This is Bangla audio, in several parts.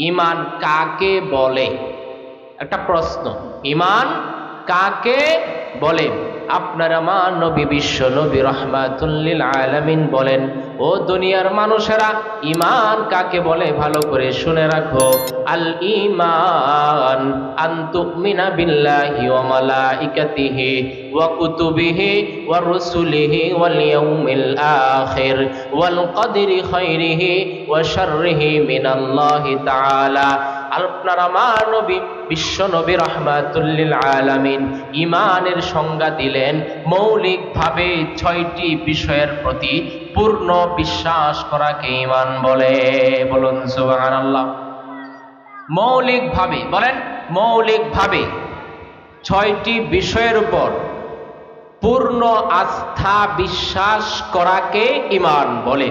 ইমান কাকে বলে? একটা প্রশ্ন। ইমান কাকে বলে? আপনার মা নবী বিশ্ব নবী রহমাতুল্লিল আলামিন বলেন, ও দুনিয়ার মানুষেরা ইমান কাকে বলে ভালো করে শুনে রাখো। আল ইমান আন তুমিনা বিল্লাহি ওয়া মালাইকাতিহি ওয়া কুতুবিহি ওয়া রুসুলিহি ওয়াল ইয়াউমিল আখির ওয়াল কদরি খাইরিহি ওয়া শাররিহি মিনাল্লাহি তাআলা। আপনার আমার নবী, বিশ্ব নবী রহমাতুল্লিল আলামিন ইমানের সংজ্ঞা দিলেন, মৌলিকভাবে ছয়টি বিষয়ের প্রতি পূর্ণ বিশ্বাস করাকে ইমান বলে। বলুন সুবহানাল্লাহ। মৌলিকভাবে, বলেন, মৌলিকভাবে ছয়টি বিষয়ের উপর পূর্ণ আস্থা বিশ্বাস করাকে ইমান বলে।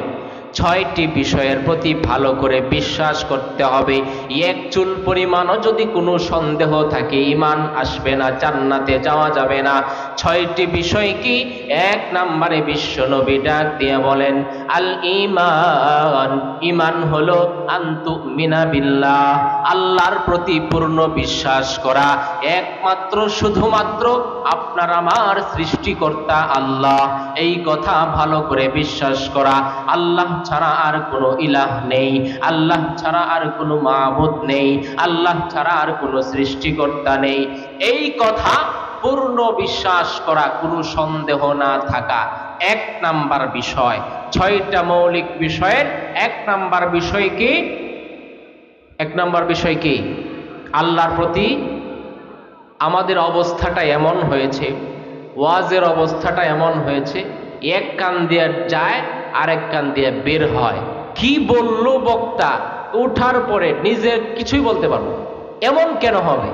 ছয়টি বিষয়ের প্রতি ভালো করে বিশ্বাস করতে হবে। এক চুল পরিমাণও যদি কোনো সন্দেহ থাকে, ইমান আসবে না, জান্নাতে যাওয়া যাবে না। ছয়টি বিষয় কি? এক নম্বরে বিশ্ব নবী ডাক দিয়ে বলেন, আল ইমান ইমান হলো আন্তু মিনা বিল্লাহ, আল্লাহর প্রতি পূর্ণ বিশ্বাস করা। একমাত্র, শুধুমাত্র আপনার আমার সৃষ্টিকর্তা আল্লাহ। এই কথা ভালো করে বিশ্বাস করা। আল্লাহ ছাড়া আর কোনো ইলাহ নেই, আল্লাহ ছাড়া আর কোনো মাহবুদ নেই, আল্লাহ ছাড়া আর কোনো সৃষ্টিকর্তা নেই। এই কথা পূর্ণ বিশ্বাস করা কোনো সন্দেহ না থাকা এক নাম্বার বিষয়। ছয়টা মৌলিক বিষয়ের এক নাম্বার বিষয় কি? এক নাম্বার বিষয় কি? আল্লাহর প্রতি আমাদের অবস্থাটা এমন হয়েছে, ওয়াজের অবস্থাটা এমন হয়েছে, এক কান দিয়ে যায় আরেক কান দিয়ে বের হয়। কি বলল বক্তা? ওঠার পরে নিজে কিছুই বলতে পারব এমন কেন হবে?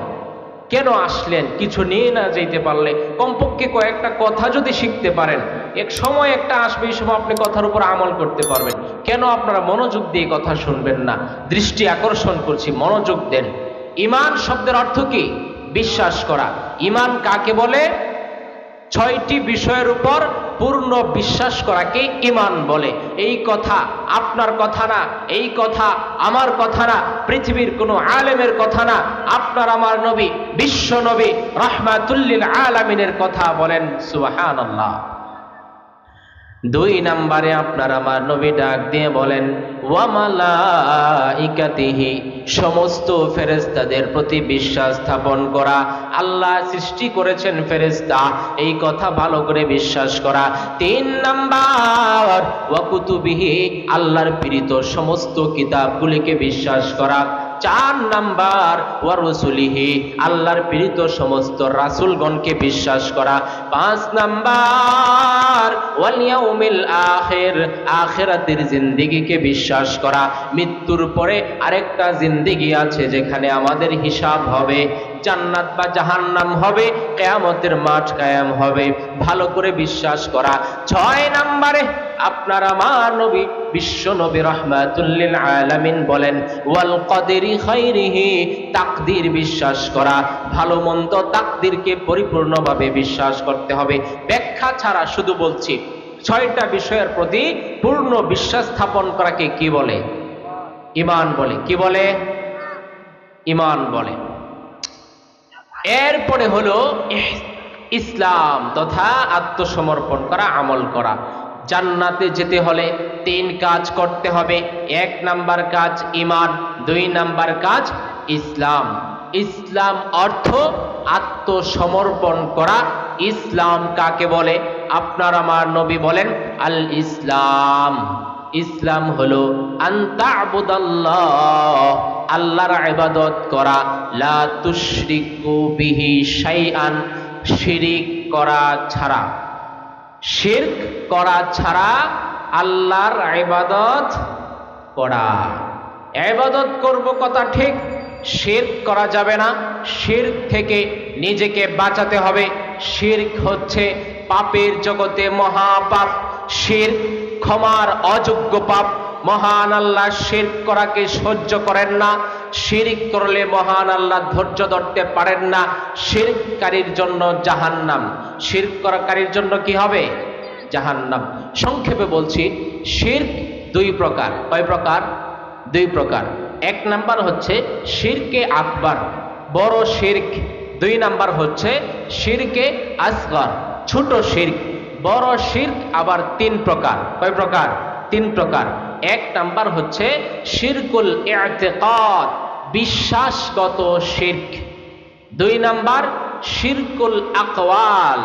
কেন আসলেন? কিছু নিয়ে না যেতে পারলে কমপক্ষে কয়েকটা কথা যদি শিখতে পারেন। এক সময় একটা আসবে, এই সময় আপনি কথার উপর আমল করতে পারবেন। কেন আপনারা মনোযোগ দিয়ে কথা শুনবেন না? দৃষ্টি আকর্ষণ করছি মনোযোগ দেন। ইমান শব্দের অর্থ কি? বিশ্বাস করা। ইমান কাকে বলে? ছয়টি বিষয়ের উপর পূর্ণ বিশ্বাস করাকে ইমান বলে। এই কথা আপনার কথা না, এই কথা আমার কথা না, পৃথিবীর কোনো আলেমের কথা না, আপনার আমার নবী, বিশ্ব নবী রহমাতুল্লিল আলামিনের কথা বলেন সুবাহান আল্লাহ দুই নাম্বারে আপনার আমার নবী ডাক দিয়ে বলেন, ওয়ামালাইকাতিহি সমস্ত ফেরেস্তাদের প্রতি বিশ্বাস স্থাপন করা। আল্লাহ সৃষ্টি করেছেন ফেরেস্তা এই কথা ভালো করে বিশ্বাস করা। তিন নাম্বার ওয়াকুতুবিহি আল্লাহর প্রেরিত সমস্ত কিতাবগুলিকে বিশ্বাস করা। চার নাম্বার ওয়া রসুলিহি আল্লাহর প্রেরিত সমস্ত রাসুলগণকে বিশ্বাস করা। পাঁচ নাম্বার, ওয়াল ইয়াউমিল আখির, আখিরাতের জিন্দেগিকে বিশ্বাস করা। মৃত্যুর পরে আরেকটা জিন্দেগি আছে যেখানে আমাদের হিসাব হবে, জান্নাত বা জাহান্নাম হবে, কেয়ামতের মাঠ কায়াম হবে। ভালো করে বিশ্বাস করা। ছয় নাম্বারে আপনার আমার নবী বিশ্ব নবী রহমাতুল্লিল আলামিন বলেন, ওয়াল কদেরি খাইরিহি তাকদির বিশ্বাস করা। ভালো মন্দ তাকদিরকে পরিপূর্ণভাবে বিশ্বাস করতে হবে। ব্যাখ্যা ছাড়া শুধু বলছি, ছয়টা বিষয়ের প্রতি পূর্ণ বিশ্বাস স্থাপন করাকে কি বলে? ইমান বলে। কি বলে? ইমান বলে। এরপরে হলো ইসলাম তথা আত্মসমর্পণ করা, আমল করা। জান্নাতে যেতে হলে তিন কাজ করতে হবে। এক নাম্বার কাজ ইমান দুই নাম্বার কাজ ইসলাম। ইসলাম অর্থ আত্মসমর্পণ করা। ইসলাম কাকে বলে? আপনার আমার নবী বলেন, আল ইসলাম। ইসলাম হলো আল্লাহর ইবাদত করা। লা তুশরিকু বিহি শাইআন, শিরিক করা ছাড়া। শিরক করা ছাড়া আল্লাহর ইবাদত করা। ইবাদত করব কথা ঠিক, শিরক করা যাবে না। শিরক থেকে নিজেকে বাঁচাতে হবে। শিরক হচ্ছে পাপের জগতে মহাপাপ। শিরক ক্ষমার অযোগ্য পাপ। মহান আল্লাহ শিরক করাকে সহ্য করেন না। শিরিক করলে মহান আল্লাহ ধৈর্য ধরতে পারেন না। শিরককারীর জন্য জাহান্নাম। শিরক করাকারীর জন্য কি হবে? জাহান্নাম। সংক্ষেপে বলছি, শিরক দুই প্রকার। কয় প্রকার? দুই প্রকার। এক নাম্বার হচ্ছে শিরকে আকবর। বড় শির্ক। দুই নাম্বার হচ্ছে শিরকে আসগর। ছোট শির্ক। বড় শির্ক আবার তিন প্রকার। কয় প্রকার? তিন প্রকার। এক নাম্বার হচ্ছে শিরকুল ইআতিকাদ বিশ্বাসগত শির্ক। দুই নাম্বার, শিরকুল আকওয়াল,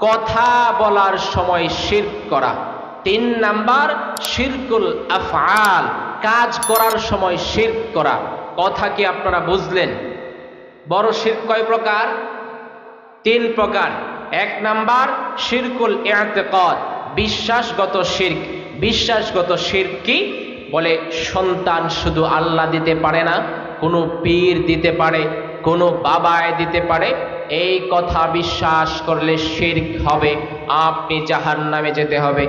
কথা বলার সময় শির্ক করা। তিন নাম্বার, শিরকুল আফআল, কাজ করার সময় শির্ক করা। কথা কি আপনারা বুঝলেন? বড় শির্ক কয় প্রকার? তিন প্রকার। এক নাম্বার, শিরকুল ইআতিকাদ বিশ্বাসগত শির্ক। বিশ্বাসগত শির্ক কি? বলে, সন্তান শুধু আল্লাহ দিতে পারে না, কোনো পীর দিতে পারে, কোনো বাবায় দিতে পারে। এই কথা বিশ্বাস করলে শির্ক হবে, আপনি জাহান নামে যেতে হবে।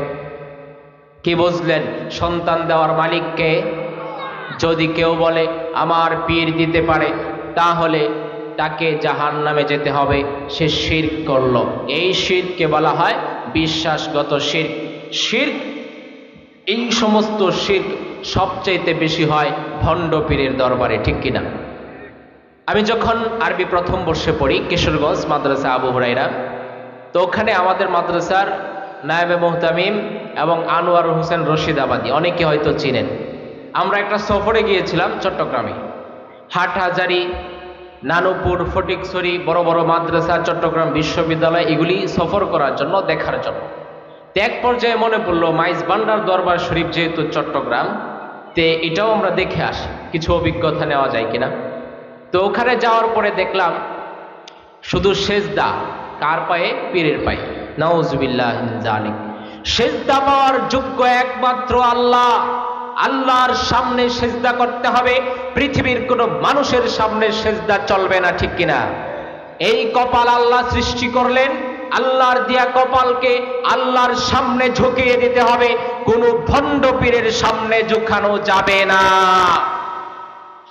কি বুঝলেন? সন্তান দেওয়ার মালিককে যদি কেউ বলে, আমার পীর দিতে পারে, তাহলে তাকে জাহান নামে যেতে হবে। সে শির্ক করল। এই শিরকে বলা হয় বিশ্বাসগত শির্ক শির্ক এই সমস্ত শির্ক সবচাইতে বেশি হয় ভণ্ড পীরের দরবারে, ঠিক কিনা? আমি যখন আরবি প্রথম বর্ষে পড়ি, কিশোরগঞ্জ, মাদ্রাসা আবু হুরাইরা তো ওখানে আমাদের মাদ্রাসার নায়েবে মোহতামিম এবং আনোয়ার হোসেন রশিদাবাদী, অনেকে হয়তো চিনেন। আমরা একটা সফরে গিয়েছিলাম চট্টগ্রামে। হাটহাজারি, নানুপুর, ফটিকছড়ি, বড় বড় মাদ্রাসা, চট্টগ্রাম বিশ্ববিদ্যালয়, এগুলি সফর করার জন্য, দেখার জন্য। এক পর্যায়ে মনে পড়ল, মাইজ বান্ডার দরবার শরীফ যেহেতু চট্টগ্রাম, তে এটাও আমরা দেখে আসি, কিছু অভিজ্ঞতা নেওয়া যায় কিনা। তো ওখানে যাওয়ার পরে দেখলাম, শুধু সেজদা, কার পায়ে? পীরের পায়ে। নাউজুবিল্লাহ জালিক সেজদা পাওয়ার যোগ্য একমাত্র আল্লাহ। আল্লাহর সামনে সেজদা করতে হবে। পৃথিবীর কোন মানুষের সামনে সেজদা চলবে না, ঠিক কিনা? এই কপাল আল্লাহ সৃষ্টি করলেন। আল্লাহর দিয়া কপালকে আল্লাহর সামনে ঝুঁকিয়ে দিতে হবে। কোন ভণ্ড পীরের সামনে ঝুঁকানো যাবে না।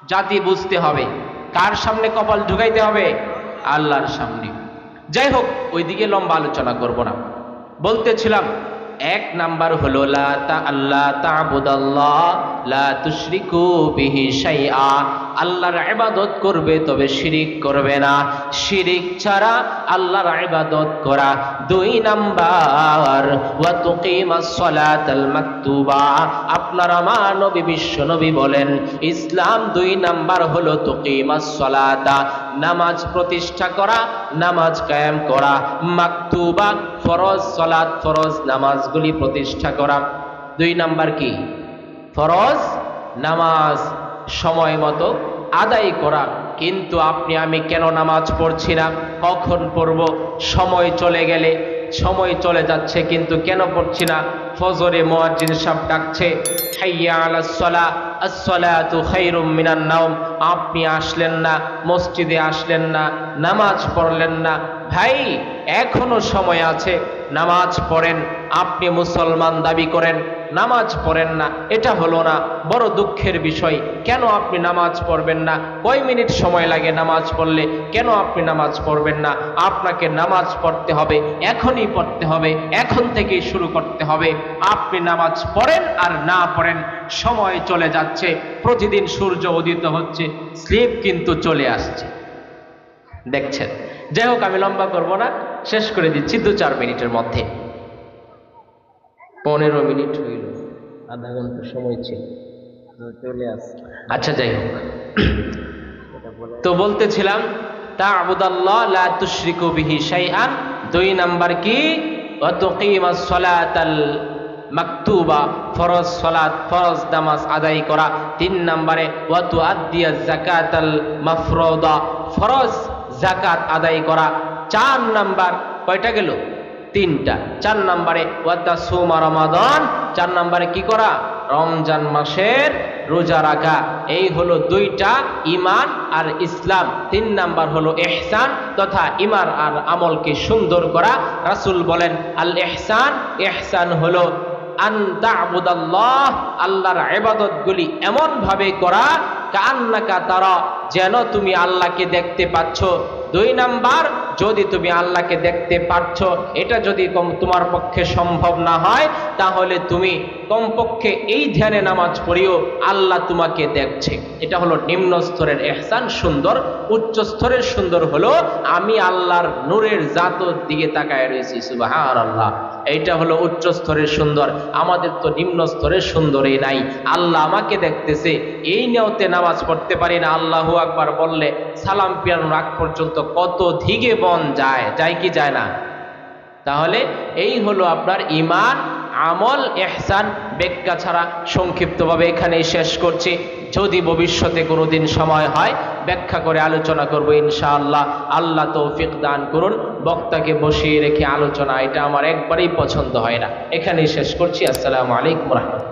জাতি বুঝতে হবে, কার সামনে কপাল ঢুকাইতে হবে? আল্লাহর সামনে। যাই হোক, ওইদিকে লম্বা আলোচনা করব না। বলতেছিলাম, এক নাম্বার হলো, লা তা আল্লাহ তা তাবুদাল্লাহ, লা তুশরিকু বিহি শাইআ। আল্লাহর ইবাদত করবে, তবে শিরিক করবে না। শিরিক ছাড়া আল্লাহর ইবাদত করা দুই নাম্বার। ওয়া তুকিমাস সালাতাল মাকতুবা। আপনার আমার বিশ্ব নবী বলেন, ইসলাম দুই নাম্বার হলো তুকিমাস সালাতা। নামাজ প্রতিষ্ঠা করা, নামাজ কায়েম করা। মাকতুবা, ফরজ সালাত, ফরজ নামাজগুলি প্রতিষ্ঠা করা। দুই নাম্বার কি? ফরজ নামাজ। সময় মতো আদায় করা। কিন্তু আপনি, আমি কেন নামাজ পড়ছি না? কখন পড়ব? সময় চলে গেলে, সময় চলে যাচ্ছে, কিন্তু কেন পড়ছি না? ফজরে মোয়াজ্জিন সাহেব ডাকছে, হাইয়া আলাস সালাহ আসসালাতু খায়রুম মিনান নাওম, আপনি আসলেন না, মসজিদে আসলেন না, নামাজ পড়লেন না। ভাই, এখনও সময় আছে, নামাজ পড়েন, আপনি মুসলমান দাবি করেন, নামাজ পড়েন না, এটা হলো না, বড় দুঃখের বিষয়, কেন আপনি নামাজ পড়বেন না, কয় মিনিট সময় লাগে নামাজ পড়লে, কেন আপনি নামাজ পড়বেন না, আপনাকে নামাজ পড়তে হবে, এখনই পড়তে হবে, এখন থেকেই শুরু করতে হবে। আপনি নামাজ পড়েন আর না পড়েন সময় চলে যাচ্ছে প্রতিদিন সূর্য উদিত হচ্ছে স্লিপ কিন্তু চলে আসছে। দেখছেন? যাই হোক আমি লম্বা করব না শেষ করে দিচ্ছি দু চার মিনিটের মধ্যে। পনেরো মিনিট হইল আধা ঘণ্টা সময় ছিল। চলে আসছে। আচ্ছা যাই হোক। তো বলতেছিলাম তা আবুদাল্লাহ লা তুশরিকু বিহি শাইআন দুই নাম্বার কি? ওয়া তুকিমাস সালাতাল মাকতুবা, ফরজ সালাত, ফরজ নামাজ আদায় করা। তিন নম্বরে ওয়া তুআদ্দিয়াজ যাকাতাল মাফরুদা, ফরজ জাকাত আদায় করা। চার নাম্বার, কয়টা গেল? তিনটা। চার নম্বরে ওয়াদা সুমা রমাদান। চার নম্বরে, কি করা? রমজান মাসের রোজা রাখা। এই হলো দুইটা ইমান আর ইসলাম। তিন নাম্বার হলো এহসান তথা ইমান আর আমলকে সুন্দর করা। রাসূল বলেন আল এহসান এহসান হলো আন তা'বুদাল্লাহ, আল্লাহর এবাদতগুলি এমনভাবে করা কান্নাকা তারা, যেন তুমি আল্লাহকে দেখতে পাচ্ছ। দুই নাম্বার, যদি তুমি আল্লাহকে দেখতে পাচ্ছ, এটা যদি তোমার পক্ষে সম্ভব না হয়, তাহলে তুমি কমপক্ষে এই ধ্যানে নামাজ পড়িও আল্লাহ তোমাকে দেখছে। এটা হলো নিম্ন স্তরের এহসান সুন্দর, উচ্চ স্তরের সুন্দর হলো আমি আল্লাহর নূরের জাতর দিকে তাকায় রয়েছি সুবাহান আল্লাহ এইটা হলো উচ্চ স্তরের সুন্দর, আমাদের তো নিম্ন স্তরের সুন্দরই নাই। আল্লাহ আমাকে দেখতেছে, এই নিয়তে নামাজ পড়তে পারি না, আল্লাহ আকবার বললে সালাম পিয়ানোর আগ পর্যন্ত কত ধিগে বন যায় যায় কি যায় না? তাহলে এই হলো আপনার ইমান আমল, এহসান, ব্যাখ্যা ছাড়া সংক্ষিপ্তভাবে এখানেই শেষ করছি। যদি ভবিষ্যতে কোনো দিন সময় হয়, ব্যাখ্যা করে আলোচনা করব ইনশাআল্লাহ। আল্লাহ তৌফিক দান করুন। বক্তাকে বসিয়ে রেখে আলোচনা, এটা আমার একবারেই পছন্দ হয় না। এখানেই শেষ করছি। আসসালামু আলাইকুম রহমতুল্লাহ।